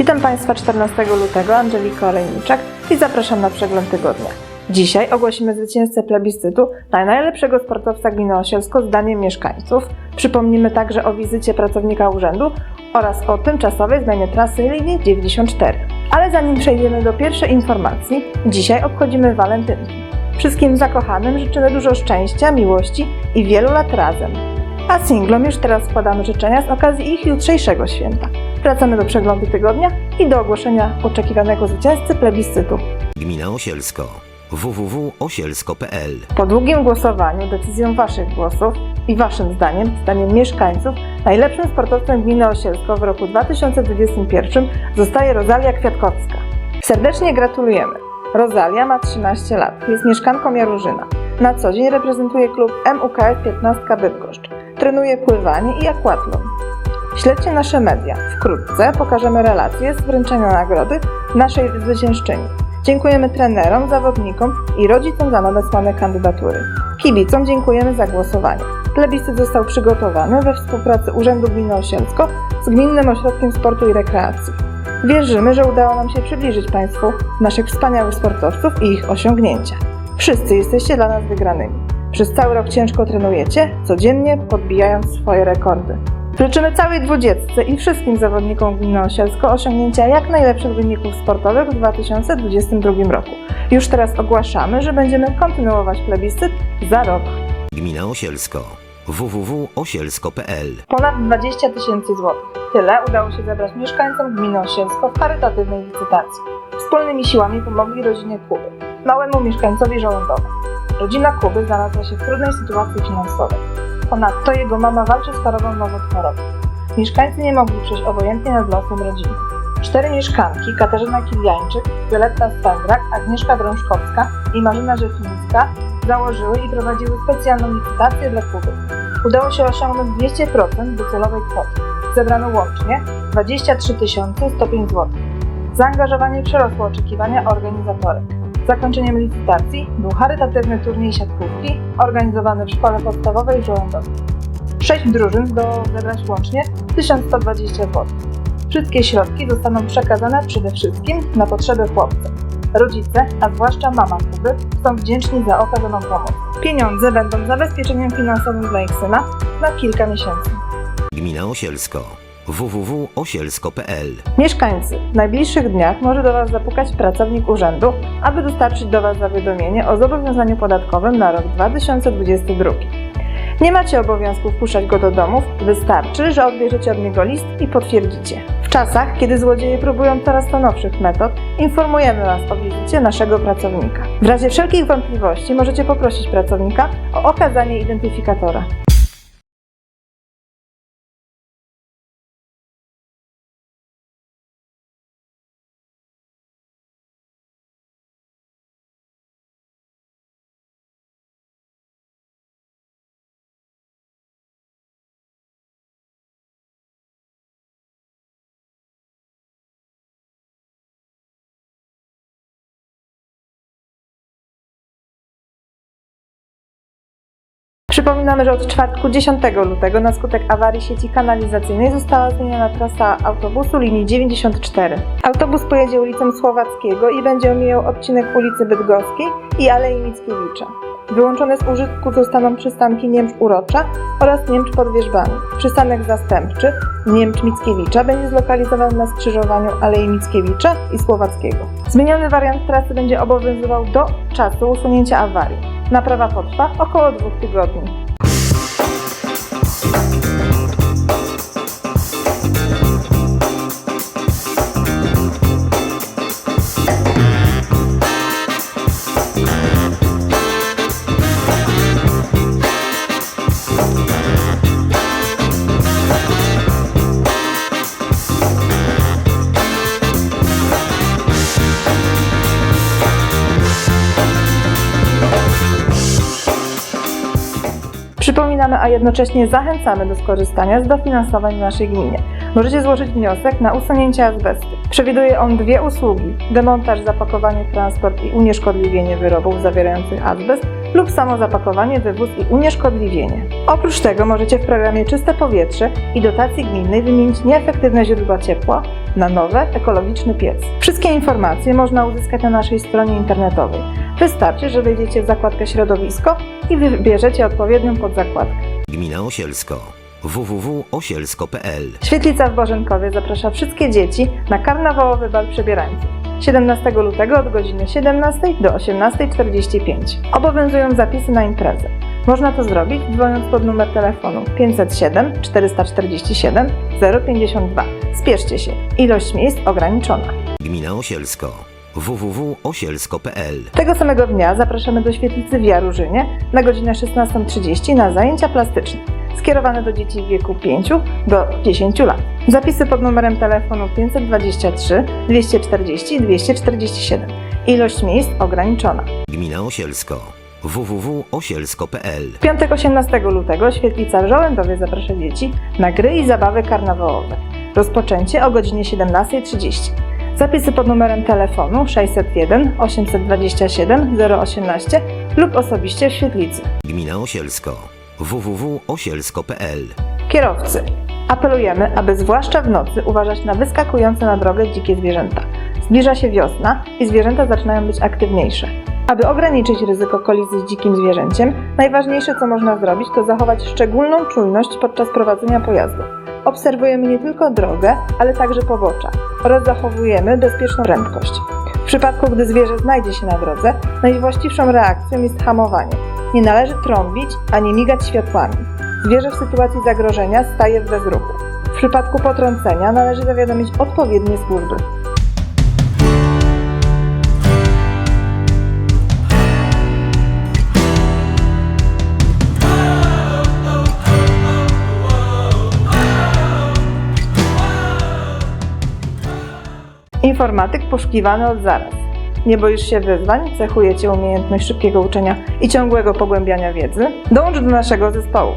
Witam Państwa 14 lutego, Angelika Olejniczak i zapraszam na przegląd tygodnia. Dzisiaj ogłosimy zwycięzcę plebiscytu na najlepszego sportowca gminy Osielsko zdaniem mieszkańców. Przypomnimy także o wizycie pracownika urzędu oraz o tymczasowej zmianie trasy linii 94. Ale zanim przejdziemy do pierwszej informacji, dzisiaj obchodzimy walentynki. Wszystkim zakochanym życzymy dużo szczęścia, miłości i wielu lat razem. A singlom już teraz składamy życzenia z okazji ich jutrzejszego święta. Wracamy do przeglądu tygodnia i do ogłoszenia oczekiwanego zwycięzcy plebiscytu. Gmina Osielsko. www.osielsko.pl Po długim głosowaniu, decyzją Waszych głosów i Waszym zdaniem, zdaniem mieszkańców, najlepszym sportowcem gminy Osielsko w roku 2021 zostaje Rozalia Kwiatkowska. Serdecznie gratulujemy. Rozalia ma 13 lat, jest mieszkanką Jarurzyna. Na co dzień reprezentuje klub MUKF 15 Bydgoszcz. Trenuje pływanie i aquatlon. Śledźcie nasze media. Wkrótce pokażemy relacje z wręczenia nagrody naszej zwyciężczyni. Dziękujemy trenerom, zawodnikom i rodzicom za nadesłane kandydatury. Kibicom dziękujemy za głosowanie. Plebiscyt został przygotowany we współpracy Urzędu Gminy Osielsko z Gminnym Ośrodkiem Sportu i Rekreacji. Wierzymy, że udało nam się przybliżyć Państwu naszych wspaniałych sportowców i ich osiągnięcia. Wszyscy jesteście dla nas wygranymi. Przez cały rok ciężko trenujecie, codziennie podbijając swoje rekordy. Życzymy całej dwudziestce i wszystkim zawodnikom Gminy Osielsko osiągnięcia jak najlepszych wyników sportowych w 2022 roku. Już teraz ogłaszamy, że będziemy kontynuować plebiscyt za rok. Gmina Osielsko. www.osielsko.pl Ponad 20 tysięcy złotych. Tyle udało się zebrać mieszkańcom gminy Osielsko w charytatywnej licytacji. Wspólnymi siłami pomogli rodzinie Kuby, małemu mieszkańcowi Żołędowa. Rodzina Kuby znalazła się w trudnej sytuacji finansowej. Ponadto jego mama walczy z chorobą nowotworową. Mieszkańcy nie mogli przejść obojętnie nad losem rodziny. Cztery mieszkanki, Katarzyna Kiliańczyk, Violetta Swędrak, Agnieszka Drążkowska i Marzyna Rzechlińska założyły i prowadziły specjalną licytację dla Kuby. Udało się osiągnąć 200% docelowej kwoty. Zebrano łącznie 23 105 zł. Zaangażowanie przerosło oczekiwania organizatorek. Zakończeniem licytacji był charytatywny turniej siatkówki organizowany w szkole podstawowej w Żołędowie. Sześć drużyn zdołało zebrać łącznie 1120 zł. Wszystkie środki zostaną przekazane przede wszystkim na potrzeby chłopca. Rodzice, a zwłaszcza mama Kuby, są wdzięczni za okazaną pomoc. Pieniądze będą zabezpieczeniem finansowym dla ich syna na kilka miesięcy. Gmina Osielsko. www.osielsko.pl Mieszkańcy, w najbliższych dniach może do Was zapukać pracownik urzędu, aby dostarczyć do Was zawiadomienie o zobowiązaniu podatkowym na rok 2022. Nie macie obowiązku wpuszczać go do domów, wystarczy, że odbierzecie od niego list i potwierdzicie. W czasach, kiedy złodzieje próbują coraz to nowszych metod, informujemy Was o wizycie naszego pracownika. W razie wszelkich wątpliwości możecie poprosić pracownika o okazanie identyfikatora. Przypominamy, że od czwartku 10 lutego na skutek awarii sieci kanalizacyjnej została zmieniona trasa autobusu linii 94. Autobus pojedzie ulicą Słowackiego i będzie omijał odcinek ulicy Bydgoskiej i Alei Mickiewicza. Wyłączone z użytku zostaną przystanki Niemcz Urocza oraz Niemcz pod Wierzbami. Przystanek zastępczy Niemcz Mickiewicza będzie zlokalizowany na skrzyżowaniu Alei Mickiewicza i Słowackiego. Zmieniony wariant trasy będzie obowiązywał do czasu usunięcia awarii. Naprawa potrwa około dwóch tygodni. Przypominamy, a jednocześnie zachęcamy do skorzystania z dofinansowań w naszej gminie. Możecie złożyć wniosek na usunięcie azbestu. Przewiduje on dwie usługi: demontaż, zapakowanie, transport i unieszkodliwienie wyrobów zawierających azbest lub samo zapakowanie, wywóz i unieszkodliwienie. Oprócz tego możecie w programie Czyste Powietrze i dotacji gminnej wymienić nieefektywne źródła ciepła na nowe, ekologiczny piec. Wszystkie informacje można uzyskać na naszej stronie internetowej. Wystarczy, że wejdziecie w zakładkę środowisko i wybierzecie odpowiednią podzakładkę. Gmina Osielsko. www.osielsko.pl Świetlica w Bożenkowie zaprasza wszystkie dzieci na karnawałowy bal przebierańców. 17 lutego od godziny 17 do 18.45. Obowiązują zapisy na imprezę. Można to zrobić dzwoniąc pod numer telefonu 507 447 052. Spieszcie się, ilość miejsc ograniczona. Gmina Osielsko. www.osielsko.pl Tego samego dnia zapraszamy do świetlicy w Jarużynie na godzinę 16.30 na zajęcia plastyczne skierowane do dzieci w wieku 5 do 10 lat. Zapisy pod numerem telefonu 523 240 247. Ilość miejsc ograniczona. Gmina Osielsko. www.osielsko.pl W piątek 18 lutego świetlica w Żołędowie zaprasza dzieci na gry i zabawy karnawałowe. Rozpoczęcie o godzinie 17.30. Zapisy pod numerem telefonu 601 827 018 lub osobiście w świetlicy. Gmina Osielsko. www.osielsko.pl Kierowcy, apelujemy, aby zwłaszcza w nocy uważać na wyskakujące na drogę dzikie zwierzęta. Zbliża się wiosna i zwierzęta zaczynają być aktywniejsze. Aby ograniczyć ryzyko kolizji z dzikim zwierzęciem, najważniejsze co można zrobić to zachować szczególną czujność podczas prowadzenia pojazdu. Obserwujemy nie tylko drogę, ale także pobocza oraz zachowujemy bezpieczną prędkość. W przypadku, gdy zwierzę znajdzie się na drodze, najwłaściwszą reakcją jest hamowanie. Nie należy trąbić ani migać światłami. Zwierzę w sytuacji zagrożenia staje w bezruchu. W przypadku potrącenia należy zawiadomić odpowiednie służby. Informatyk poszukiwany od zaraz. Nie boisz się wyzwań? Cechuje Cię umiejętność szybkiego uczenia i ciągłego pogłębiania wiedzy? Dołącz do naszego zespołu.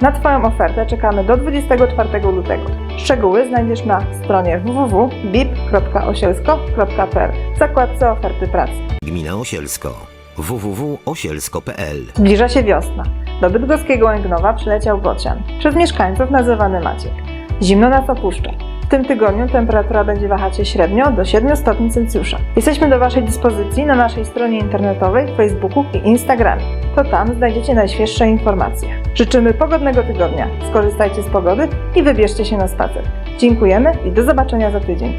Na Twoją ofertę czekamy do 24 lutego. Szczegóły znajdziesz na stronie www.bip.osielsko.pl w zakładce oferty pracy. Gmina Osielsko. www.osielsko.pl Zbliża się wiosna. Do bydgoskiego Łęgnowa przyleciał bocian, przez mieszkańców nazywany Maciek. Zimno nas opuszcza. W tym tygodniu temperatura będzie wahać się średnio do 7 stopni Celsjusza. Jesteśmy do Waszej dyspozycji na naszej stronie internetowej, Facebooku i Instagramie. To tam znajdziecie najświeższe informacje. Życzymy pogodnego tygodnia. Skorzystajcie z pogody i wybierzcie się na spacer. Dziękujemy i do zobaczenia za tydzień.